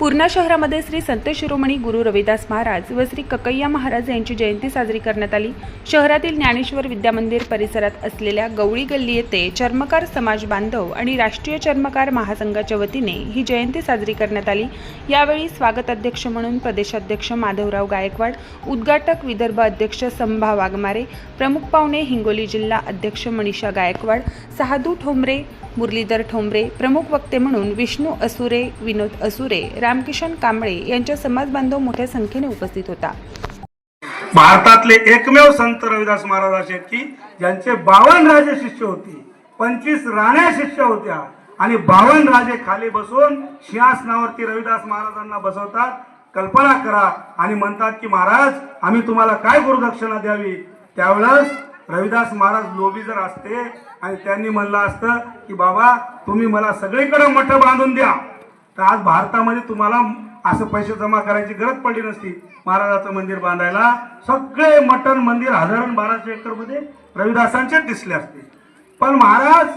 पूर्णा शहरामध्ये श्री संत शिरोमणी गुरु रविदास महाराज व श्री ककय्या महाराज यांची जयंती साजरी करण्यात आली. शहरातील ज्ञानेश्वर विद्यामंदिर परिसरात असलेल्या गवळी गल्ली येथे चर्मकार समाज बांधव आणि राष्ट्रीय चर्मकार महासंघाच्या वतीने ही जयंती साजरी करण्यात आली. यावेळी स्वागत अध्यक्ष म्हणून प्रदेशाध्यक्ष माधवराव गायकवाड उद्घाटक विदर्भ अध्यक्ष संभा वाघमारे प्रमुख पाहुणे हिंगोली जिल्हा अध्यक्ष मनीषा गायकवाड सहादू ठोंबरे मुरलीधर ठोंबरे प्रमुख वक्ते म्हणून विष्णू असुरे विनोद असुरे रामकिशन कांबळे यांच्या समाजबांधव मोठ्या संख्येने उपस्थित होता. भारतातले एकमेव संत रविदास महाराज असे की ज्यांचे बावन राजे शिष्य होती पंचवीस राण्या शिष्य होत्या आणि बावन राजे खाली बसून सिंहासनावरती रविदास महाराजांना बसवतात. कल्पना करा आणि म्हणतात की महाराज आम्ही तुम्हाला काय गुरुदक्षिणा द्यावी? त्यावेळेस रविदास महाराज लोभी जर असते आणि त्यांनी म्हणलं असतं की बाबा तुम्ही मला सगळीकडे मठ बांधून द्या. तर आज भारतामध्ये तुम्हाला असं पैसे जमा करायची गरज पडली नसती. महाराजाचं मंदिर बांधायला सगळे मटण मंदिर हजारण बाराशे एकरमध्ये रविदासांचेच दिसले असते. पण महाराज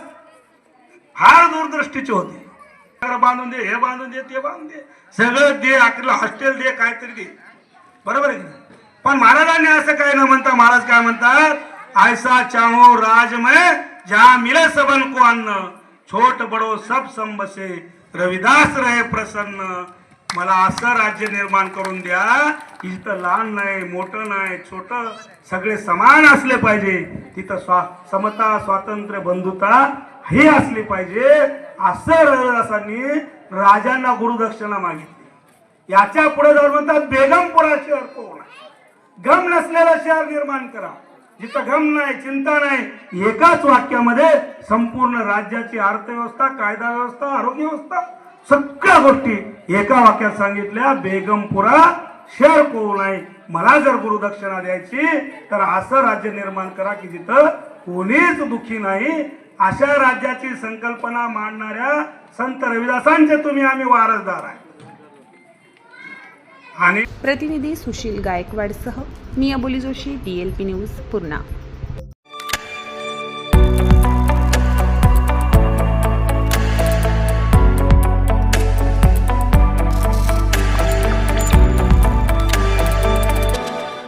फार दूरदृष्टीचे होते. बांधून दे हे बांधून दे ते बांधून दे. सगळं दे आपल्याला हॉस्टेल दे काहीतरी दे. बरोबर आहे की पण महाराजांनी असं काय न म्हणता महाराज काय म्हणतात? ऐसा चाहो राज में जहा मिले सबन को अन्न छोट बडो सब संबसे रविदास रहे प्रसन्न. मला असं राज्य निर्माण करून द्या. की लहान नाही मोठं नाही छोट सगळे समान असले पाहिजे. तिथं स्वा समता स्वातंत्र्य बंधुता हे असली पाहिजे. असं रविदासांनी राजांना गुरुदक्षिणा मागितली. याच्यापुढे जाऊन म्हणतात बेगमपुरा शहर कोण गम नसलेलं शहर निर्माण करा. जिथं गम नाही चिंता नाही एकाच वाक्यामध्ये संपूर्ण राज्याची अर्थव्यवस्था कायदा व्यवस्था आरोग्य व्यवस्था सगळ्या गोष्टी एका वाक्यात सांगितल्या बेगमपुरा शहर कोण आहे? मला जर गुरुदक्षिणा द्यायची तर असं राज्य निर्माण करा की जिथं कोणीच दुखी नाही. अशा राज्याची संकल्पना मांडणाऱ्या संत रविदासांचे तुम्ही आम्ही वारसदार आहे. आणि प्रतिनिधी सुशील गायकवाडसह मी Aboli Joshi D L P news Purna.